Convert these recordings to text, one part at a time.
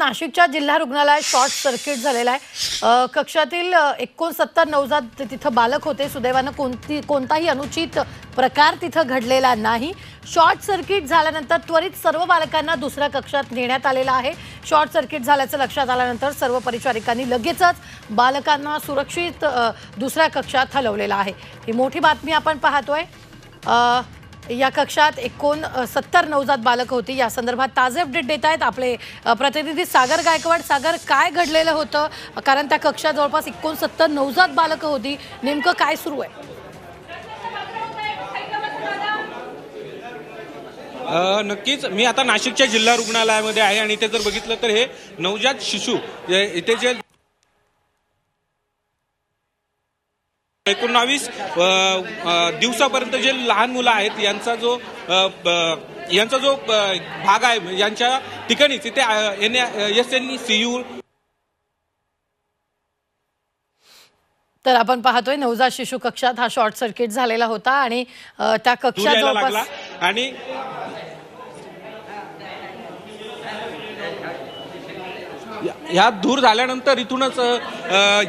नाशिकच्या जिल्हा रुग्णालयात शॉर्ट सर्किट झालेला आहे. कक्षातील एकोणसत्तर नवजात तिथं बालक होते. सुदैवानं कोणती कोणताही अनुचित प्रकार तिथं घडलेला नाही. शॉर्ट सर्किट झाल्यानंतर त्वरित सर्व बालकांना दुसऱ्या कक्षात नेण्यात आलेला आहे. शॉर्ट सर्किट झाल्याचं लक्षात आल्यानंतर सर्व परिचारिकांनी लगेचच बालकांना सुरक्षित दुसऱ्या कक्षात हलवलेलं आहे. ही मोठी बातमी आपण पाहतोय. या कक्षात एकोण सत्तर नवजात बालक होती. या संदर्भात ताजे अपडेट देत आहेत आपले प्रतिनिधी सागर गायकवाड. सागर काय घडलेलं होतं? कारण त्या कक्षात जवळपास एकोणसत्तर नवजात बालकं होती. नेमकं काय सुरू आहे? नक्कीच. मी आता नाशिकच्या जिल्हा रुग्णालयामध्ये आहे आणि इथे जर बघितलं तर हे नवजात शिशु इथे जे एकोणावीस दिवसापर्यंत जे लहान मुलं आहेत यांचा जो यांचा जो भाग आहे यांच्या ठिकाणीच इथे एस एन सी यू. तर आपण पाहतोय नवजात शिशु कक्षात हा शॉर्ट सर्किट झालेला होता आणि त्या कक्षात आणि ह्या दूर झाल्यानंतर इथूनच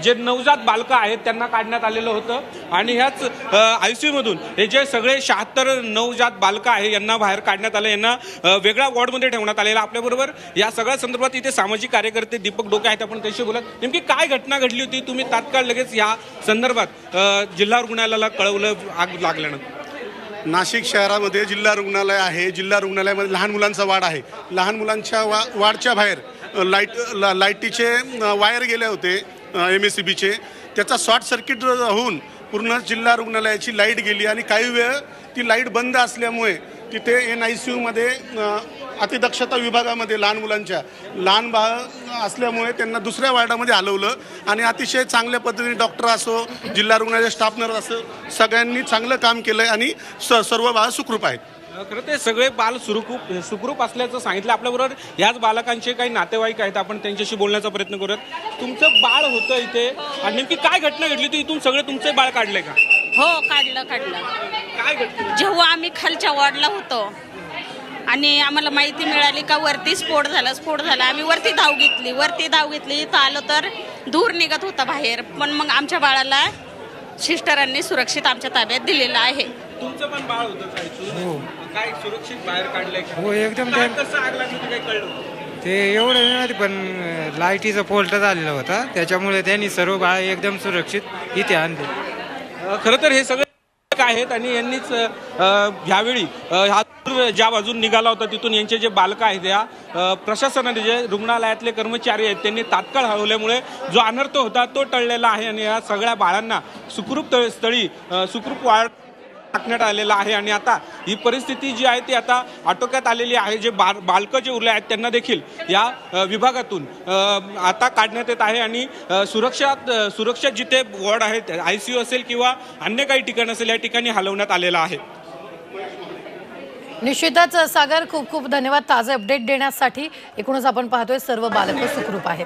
जे नवजात बालकं आहेत त्यांना काढण्यात आलेलं होतं. आणि ह्याच आय सी यूमधून हे जे सगळे शहात्तर नवजात बालकं आहे यांना बाहेर काढण्यात आलं. यांना वेगळ्या वॉर्डमध्ये ठेवण्यात आलेलं आपल्याबरोबर. या सगळ्या संदर्भात इथे सामाजिक कार्यकर्ते दीपक डोके आहेत. आपण त्याशी बोलत नेमकी काय घटना घडली होती? तुम्ही तात्काळ लगेच या संदर्भात जिल्हा रुग्णालयाला कळवलं आग लागल्यानंतर. नाशिक शहरामध्ये जिल्हा रुग्णालय आहे. जिल्हा रुग्णालयामध्ये लहान मुलांचा वाड आहे. लहान मुलांच्या वा वाडच्या बाहेर लाइट ला- लाईटीचे वायर गेले होते एम एस सी बीचे त्याचा शॉर्ट सर्किट होऊन पूर्ण जिल्हा रुग्णालयाची लाइट गेली आणि काही वेळ ती लाइट बंद असल्यामुळे तिथे एन आय सी यूमध्ये अतिदक्षता विभागामध्ये लहान मुलांच्या लहान बाळ असल्यामुळे त्यांना दुसऱ्या वार्डामध्ये हलवलं. आणि अतिशय चांगल्या पद्धतीने डॉक्टर असो जिल्हा रुग्णालय स्टाफ नर्स असो सगळ्यांनी चांगलं काम केलं आहे आणि स सर्व बाळ सुखरूप आहेत. खरं ते सगळे बाल सुरकुप सुखरूप असल्याचं सांगितलं. आपल्याबरोबर याच बालकांचे काही नातेवाईक आहेत. आपण त्यांच्याशी बोलण्याचा प्रयत्न करूयात. तुमचं बाळ होतं इथे. आणि नेमकी काय घटना घडली होती? इथून सगळे तुमचे बाळ काढले का? हो काढलं काढलं. काय घटना जेव्हा आम्ही खालच्या वॉर्डला होतो आणि आम्हाला माहिती मिळाली का वरती स्फोट झाला स्फोट झाला. आम्ही वरती धाव घेतली वरती धाव घेतली. इथं आलो तर धूर निघत होता बाहेर. पण मग आमच्या बाळाला सिस्टरांनी सुरक्षित आमच्या ताब्यात दिलेलं आहे. तुमचं पण बाळ होतं काय इथून? काय सुरक्षित बाहेर काढलंय का? हो एकदम काय त्या- कसं आग लागली होती काही कळलं होतं? ते एवढं नाही माहिती पण लाईटीचा फॉल्ट झालेला होता त्याच्यामुळे त्यांनी सर्व बाळ एकदम सुरक्षित इथे आणले अ, खरं तर हे सगळे आहेत आणि यांनीच अ, ह्यावेळी अ, हा दूर ज्या बाजून निघाला होता तिथून यांचे जे बालकं आहेत या अ, प्रशासनाने जे रुग्णालयातले कर्मचारी आहेत त्यांनी तात्काळ हळवल्यामुळे जो अनर्थ होता तो टळलेला आहे आणि या सगळ्या बाळांना सुखरूप तळ- स्थळी अ, सुखरूप वाढ टाकण्यात आलेला आहे आणि आता ही परिस्थिती जी आहे ती आता आटोक्यात आलेली आहे. जे बाल बालकं जे उरले आहेत त्यांना देखील या विभागातून आता काढण्यात येत आहे आणि सुरक्षा सुरक्षा जिथे वॉर्ड आहेत आय सी यू असेल किंवा अन्य काही ठिकाण असेल या ठिकाणी हलवण्यात आलेलं आहे. निश्चितच सागर खूप खूप धन्यवाद ताजे अपडेट देण्यासाठी. एकूणच आपण पाहतोय सर्व बालकं सुखरूप आहेत.